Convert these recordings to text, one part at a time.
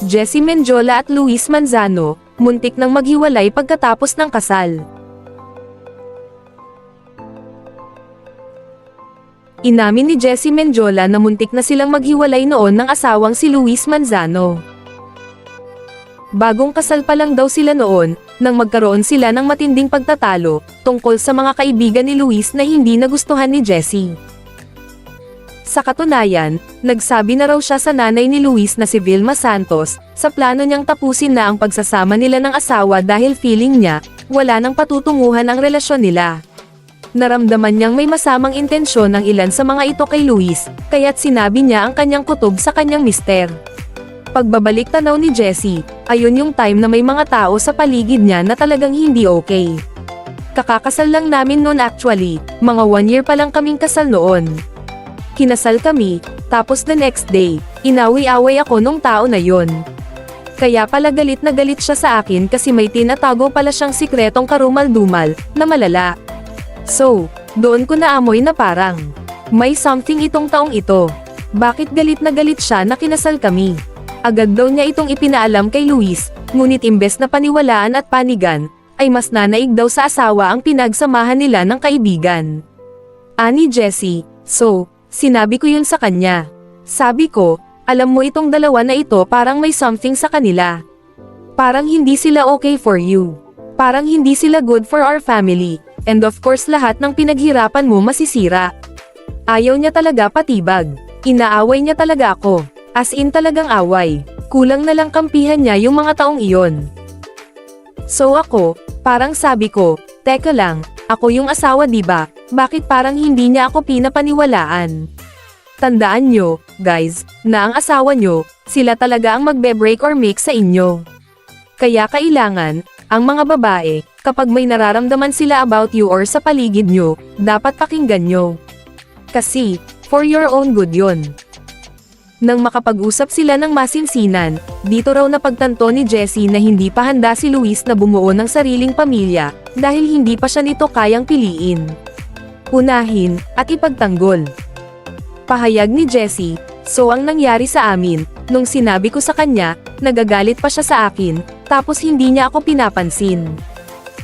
Jessie Menjola at Luis Manzano, muntik nang maghiwalay pagkatapos ng kasal. Inamin ni Jessie Menjola na muntik na silang maghiwalay noon ng asawang si Luis Manzano. Bagong kasal pa lang daw sila noon, nang magkaroon sila ng matinding pagtatalo, tungkol sa mga kaibigan ni Luis na hindi nagustuhan ni Jessie. Sa katunayan, nagsabi na raw siya sa nanay ni Luis na si Vilma Santos, sa plano niyang tapusin na ang pagsasama nila ng asawa dahil feeling niya, wala nang patutunguhan ang relasyon nila. Naramdaman niyang may masamang intensyon ng ilan sa mga ito kay Luis, kaya't sinabi niya ang kanyang kutob sa kanyang mister. Pagbabalik tanaw ni Jessie, ayun yung time na may mga tao sa paligid niya na talagang hindi okay. Kakakasal lang namin noon actually, mga one year pa lang kaming kasal noon. Kinasal kami, tapos the next day, inawi-away ako nung tao na yon. Kaya pala galit na galit siya sa akin kasi may tinatago pala siyang sikretong karumal-dumal, na malala. So, doon ko naamoy na parang, may something itong taong ito. Bakit galit na galit siya na kinasal kami? Agad daw niya itong ipinaalam kay Luis, ngunit imbes na paniwalaan at panigan, ay mas nanaig daw sa asawa ang pinagsamahan nila ng kaibigan. Ani Jessie, so, sinabi ko yun sa kanya. Sabi ko, alam mo itong dalawa na ito parang may something sa kanila. Parang hindi sila okay for you. Parang hindi sila good for our family. And of course lahat ng pinaghirapan mo masisira. Ayaw niya talaga patibag. Inaaway niya talaga ako. As in talagang away. Kulang na lang kampihan niya yung mga taong iyon. So ako, parang sabi ko, teka lang, ako yung asawa ba? Bakit parang hindi niya ako pinapaniwalaan? Tandaan nyo, guys, na ang asawa nyo, sila talaga ang magbe-break or make sa inyo. Kaya kailangan, ang mga babae, kapag may nararamdaman sila about you or sa paligid nyo, dapat pakinggan nyo. Kasi, for your own good yon. Nang makapag-usap sila ng masinsinan, dito raw napagtanto ni Jessie na hindi pa handa si Luis na bumuo ng sariling pamilya, dahil hindi pa siya nito kayang piliin. Unahin, at ipagtanggol. Pahayag ni Jessie, so ang nangyari sa amin, nung sinabi ko sa kanya, nagagalit pa siya sa akin, tapos hindi niya ako pinapansin.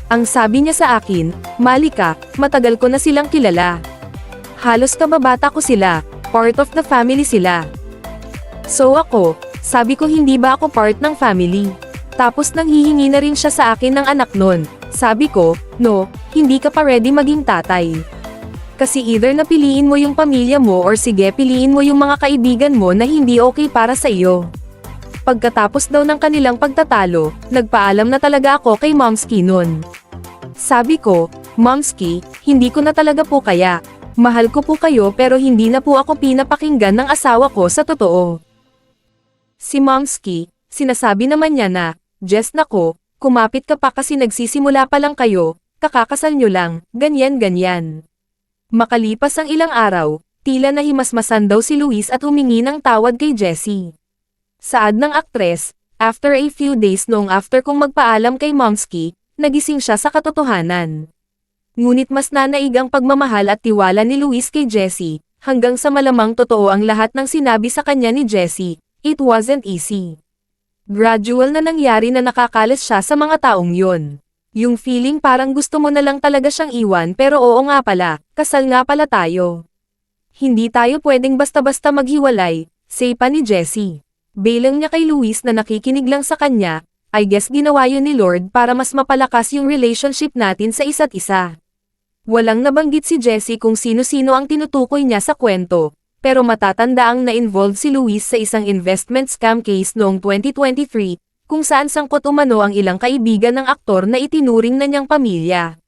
Ang sabi niya sa akin, Malika, matagal ko na silang kilala. Halos kababata ko sila, part of the family sila. So ako, sabi ko hindi ba ako part ng family? Tapos nang hihingi na rin siya sa akin ng anak nun. Sabi ko, no, hindi ka pa ready maging tatay. Kasi either napiliin mo yung pamilya mo or sige piliin mo yung mga kaibigan mo na hindi okay para sa iyo. Pagkatapos daw ng kanilang pagtatalo, nagpaalam na talaga ako kay Momski nun. Sabi ko, Momski, hindi ko na talaga po kaya. Mahal ko po kayo pero hindi na po ako pinapakinggan ng asawa ko sa totoo. Si Momski, sinasabi naman niya na, Jess nako, kumapit ka pa kasi nagsisimula pa lang kayo, kakakasal nyo lang, ganyan-ganyan. Makalipas ang ilang araw, tila nahimasmasan daw si Luis at humingi ng tawad kay Jessie. Saad ng aktres, after a few days noong after kong magpaalam kay Momski, nagising siya sa katotohanan. Ngunit mas nanaig ang pagmamahal at tiwala ni Luis kay Jessie, hanggang sa malamang totoo ang lahat ng sinabi sa kanya ni Jessie, it wasn't easy. Gradual na nangyari na nakakalas siya sa mga taong yon. Yung feeling parang gusto mo na lang talaga siyang iwan pero oo nga pala, kasal nga pala tayo. Hindi tayo pwedeng basta-basta maghiwalay, say pa ni Jessie. Bilang niya kay Luis na nakikinig lang sa kanya, I guess ginawa yun ni Lord para mas mapalakas yung relationship natin sa isa't isa. Walang nabanggit si Jessie kung sino-sino ang tinutukoy niya sa kwento, pero matatanda ang na-involved si Luis sa isang investment scam case noong 2023, kung saan sangkot umano ang ilang kaibigan ng aktor na itinuring na niyang pamilya.